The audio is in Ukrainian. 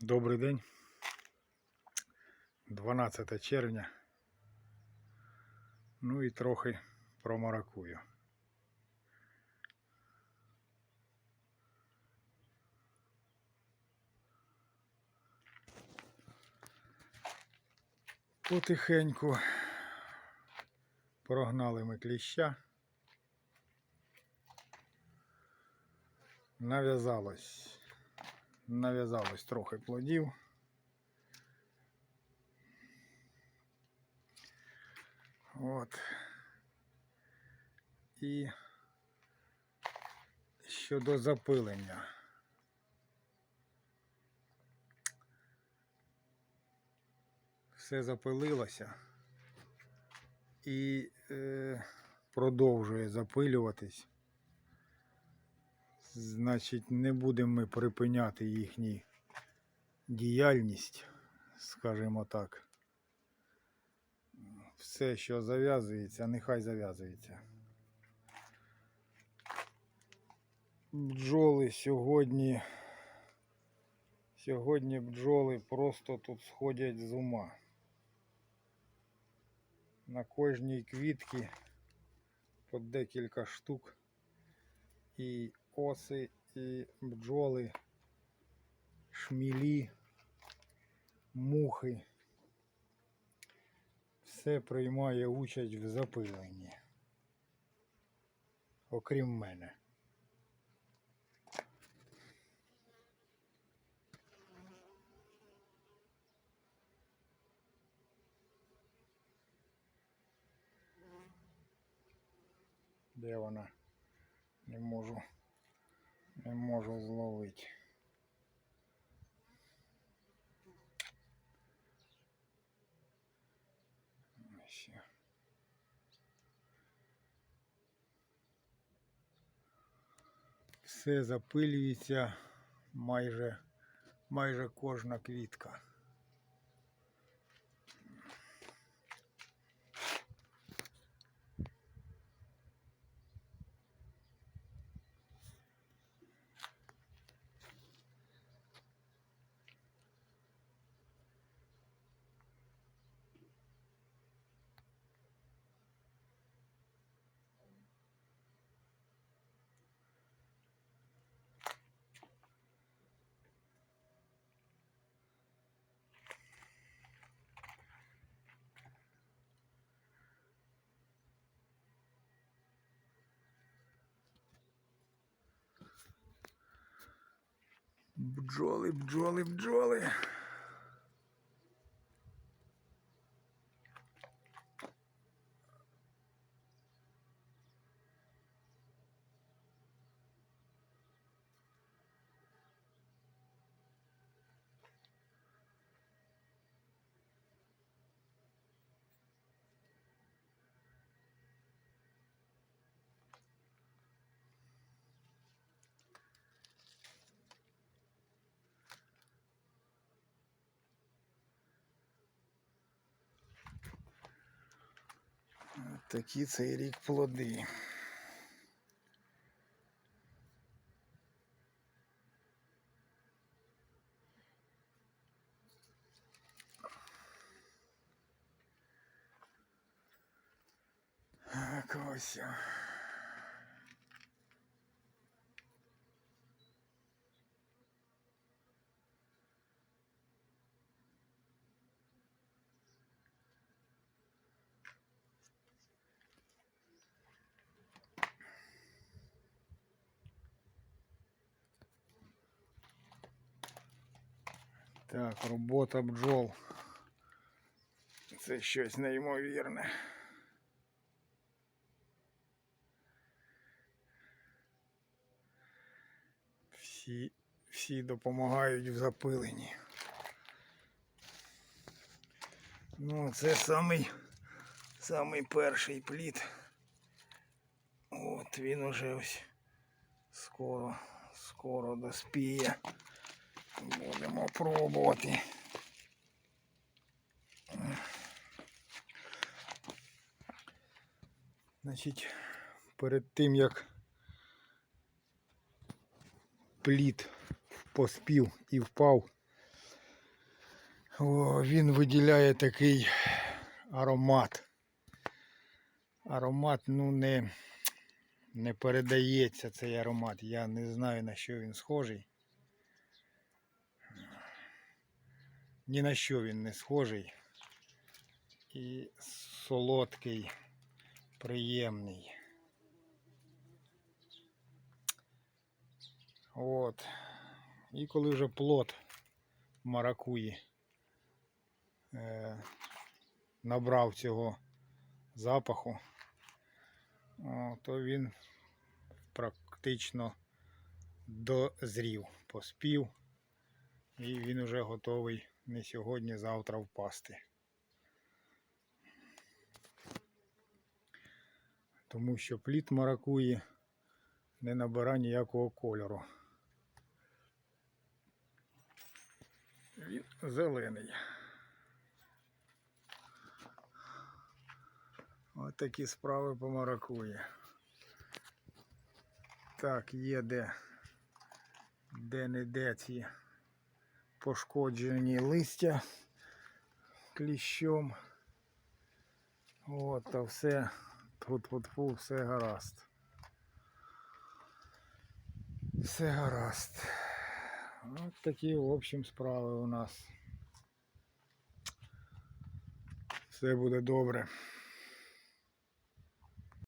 Добрий день. 12 червня. Ну і трохи про маракую. Потихеньку прогнали ми кліща. Нав'язалось нав'язалось трохи плодів. От. І щодо запилення. Все запилилося і е, продовжує запилюватись. Значить, не будемо ми припиняти їхню діяльність, скажімо так. Все, що зав'язується, нехай зав'язується. Бджоли сьогодні. Сьогодні бджоли просто тут сходять з ума. На кожній квітці по декілька штук. І оси, і бджоли, шмілі, мухи. Все приймає участь в запиленні. Окрім мене. Де вона? Не можу. Не можу зловити. Все запилюється майже, майже кожна квітка. Бджоли, бджоли, бджоли. Такі цей рік плоди. Так, Так, робота бджол. Це щось неймовірне. Всі, всі допомагають в запиленні. Ну, це самий, самий перший плід. От він уже ось скоро, скоро доспіє. Будемо пробувати. Значить, перед тим як плід поспів і впав, він виділяє такий аромат. Аромат, ну, не, не передається цей аромат. Я не знаю на що він схожий. Ні на що він не схожий. І солодкий, приємний. От. І коли вже плод маракуї е, набрав цього запаху, то він практично дозрів, поспів, і він вже готовий не сьогодні, завтра впасти. Тому що плід маракуї не набирає ніякого кольору. Він зелений. Ось такі справи по маракуї. Так, є де, де не де ці пошкоджені листя кліщом. От, та все, тут фу все гаразд. Все гаразд. От такі, в общем, справи у нас. Все буде добре.